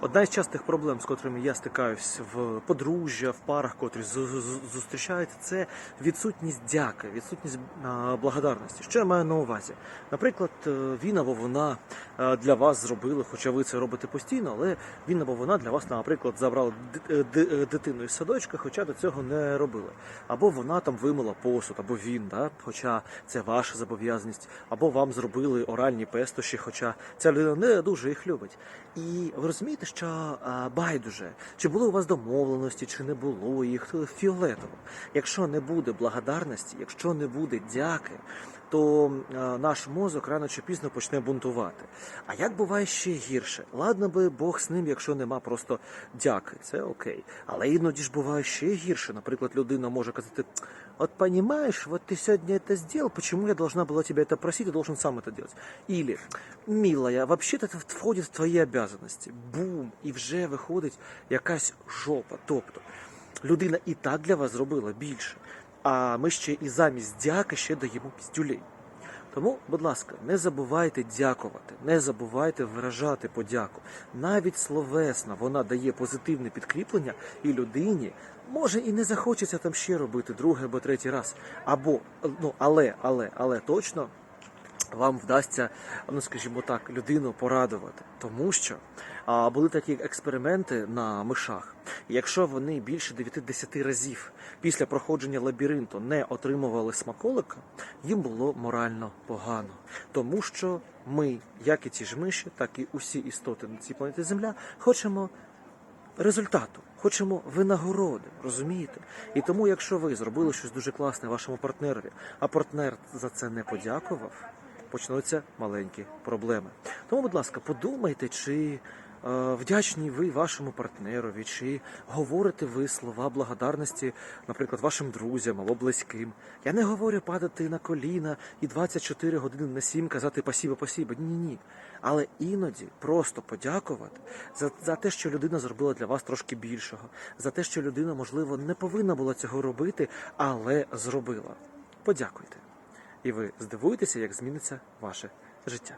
Одна із частих проблем, з котрими я стикаюсь в подружжя, в парах, котрі з- з- це відсутність дяки, відсутність благодарності. Що я маю на увазі? Наприклад, е, він або вона е, для вас зробили, хоча ви це робите постійно, але він або вона для вас, наприклад, ди- е, дитину із садочка, хоча до цього не робили. Або вона там вимила посуд, або він, да? хоча це ваша зобов'язаність, або вам зробили оральні пестощі, хоча ця людина не дуже їх любить. І ви розумієте, що а, байдуже, чи були у вас домовленості, чи не було їх фіолетово. Якщо не буде благодарності, якщо не буде дяки, то а, наш мозок рано чи пізно почне бунтувати. А як буває ще гірше? Ладно би Бог з ним, якщо нема просто дяки, це окей. Але іноді ж буває ще гірше. Наприклад, людина може казати: от понимаешь, вот ты сегодня это сделал, почему я должна была тебя это просить, ты должен сам это делать. Или, милая, вообще-то это входит в твої обязанности. Бум! І вже виходить якась жопа. Тобто, людина і так для вас зробила більше. А ми ще і замість дяки ще даємо піздюлей. Тому, будь ласка, не забувайте дякувати, не забувайте виражати подяку. Навіть словесна вона дає позитивне підкріплення, і людині може і не захочеться там ще робити другий або третій раз. Або ну але, але, але точно вам вдасться, ну скажімо так, людину порадувати, тому що а, були такі експерименти на мишах. Якщо вони більше 9-10 разів після проходження лабіринту не отримували смаколика, їм було морально погано, тому що ми, як і ті ж миші, так і усі істоти на цій планеті Земля, хочемо результату, хочемо винагороди, розумієте? І тому, якщо ви зробили щось дуже класне вашому партнерові, а партнер за це не подякував, почнуться маленькі проблеми. Тому, будь ласка, подумайте, чи е, вдячні ви вашому партнерові, чи говорите ви слова благодарності, наприклад, вашим друзям або близьким. Я не говорю падати на коліна і 24 години на 7 казати пасіба, пасіба. Ні, ні, ні. Але іноді просто подякувати за, за те, що людина зробила для вас трошки більшого, за те, що людина, можливо, не повинна була цього робити, але зробила. Подякуйте. І ви здивуєтеся, як зміниться ваше життя.